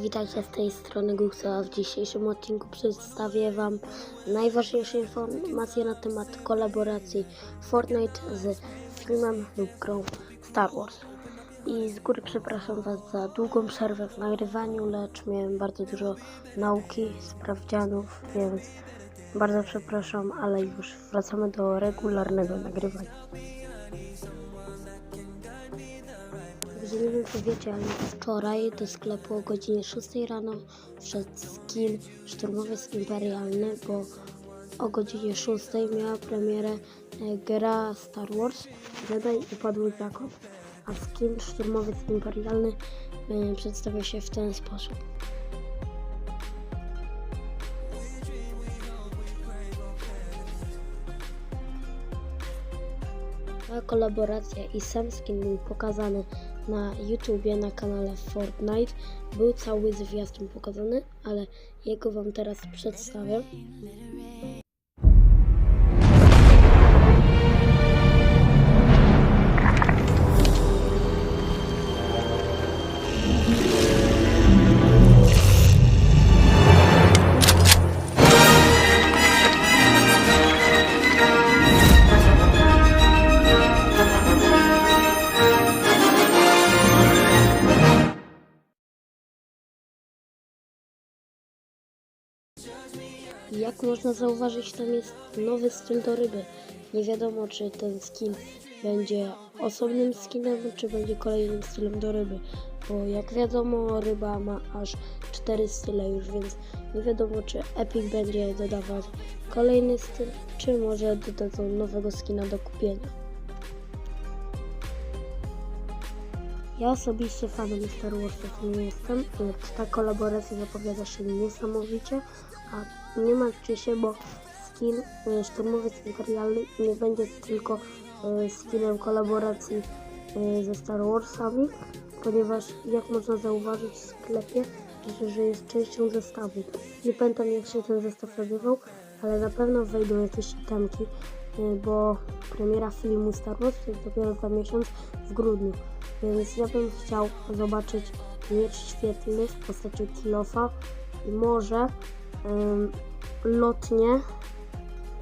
Witajcie z tej strony Guxa. W dzisiejszym odcinku przedstawię Wam najważniejsze informacje na temat kolaboracji Fortnite z filmem lub grą Star Wars. I z góry przepraszam Was za długą przerwę w nagrywaniu, lecz miałem bardzo dużo nauki, sprawdzianów, więc bardzo przepraszam, ale już wracamy do regularnego nagrywania. Gdzie nie wiem czy wiecie, ale wczoraj do sklepu o godzinie 6 rano wszedł skin Szturmowiec Imperialny, bo o godzinie 6 miała premierę e, gra Star Wars Jedi i Padły Zakon, a skin Szturmowiec Imperialny e, przedstawia się w ten sposób. Ta kolaboracja i sam skin był pokazany na YouTubie na kanale Fortnite. Był cały zwiastun pokazany, ale jego Wam teraz przedstawię. Jak można zauważyć, tam jest nowy styl do ryby. Nie wiadomo, czy ten skin będzie osobnym skinem, czy będzie kolejnym stylem do ryby. Bo jak wiadomo, ryba ma aż cztery style już, więc nie wiadomo, czy Epic będzie dodawać kolejny styl, czy może dodadzą nowego skina do kupienia. Ja osobiście fanem Star Warsów nie jestem, lecz ta kolaboracja zapowiada się niesamowicie, a nie martwcie się, bo skin e, Szturmowiec Imperialny nie będzie tylko e, skinem kolaboracji e, ze Star Warsami, ponieważ jak można zauważyć w sklepie, że, że jest częścią zestawu. Nie pamiętam jak się ten zestaw nazywał, ale na pewno wejdą jakieś itemki, bo premiera filmu Star Wars to jest dopiero za miesiąc w grudniu. Więc ja bym chciał zobaczyć miecz świetlny w postaci kilofa i może lotnie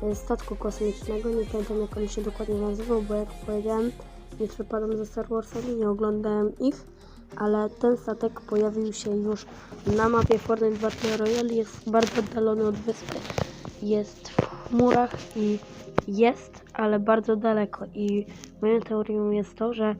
y, statku kosmicznego. Nie pamiętam jak on się dokładnie nazywał, bo jak powiedziałem, nie przepadam za Star Warsami, nie oglądałem ich, ale ten statek pojawił się już na mapie Fortnite Battle Royale. Jest bardzo oddalony od wyspy. Jest w chmurach i jest, ale bardzo daleko. I moją teorią jest to, że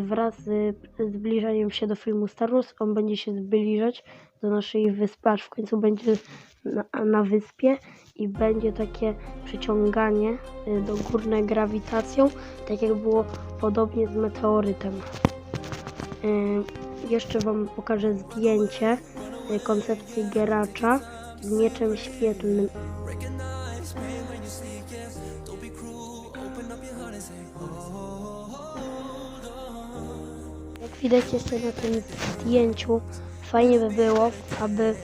wraz z zbliżaniem się do filmu Star Wars, on będzie się zbliżać do naszej wyspy, aż w końcu będzie na, na wyspie i będzie takie przyciąganie y, do górne grawitacją, tak jak było podobnie z meteorytem. Y, Jeszcze Wam pokażę zdjęcie y, koncepcji Geracza z mieczem świetlnym. Widać jeszcze na tym zdjęciu, fajnie by było, aby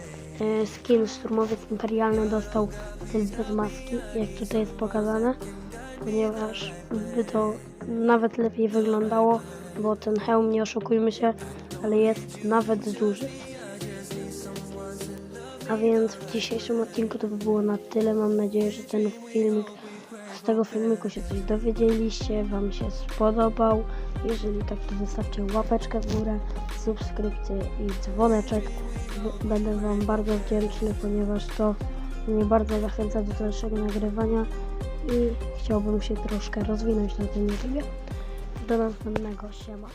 e, skin szturmowiec imperialny dostał styl bez maski, jak tutaj jest pokazane, ponieważ by to nawet lepiej wyglądało, bo ten hełm, nie oszukujmy się, ale jest nawet duży. A więc w dzisiejszym odcinku to by było na tyle. Mam nadzieję, że ten filmik, z tego filmiku się coś dowiedzieliście, Wam się spodobał. Jeżeli tak, to zostawcie łapeczkę w górę, subskrypcję i dzwoneczek. Będę Wam bardzo wdzięczny, ponieważ to mnie bardzo zachęca do dalszego nagrywania i chciałbym się troszkę rozwinąć na tym YouTubie. Do następnego, siema.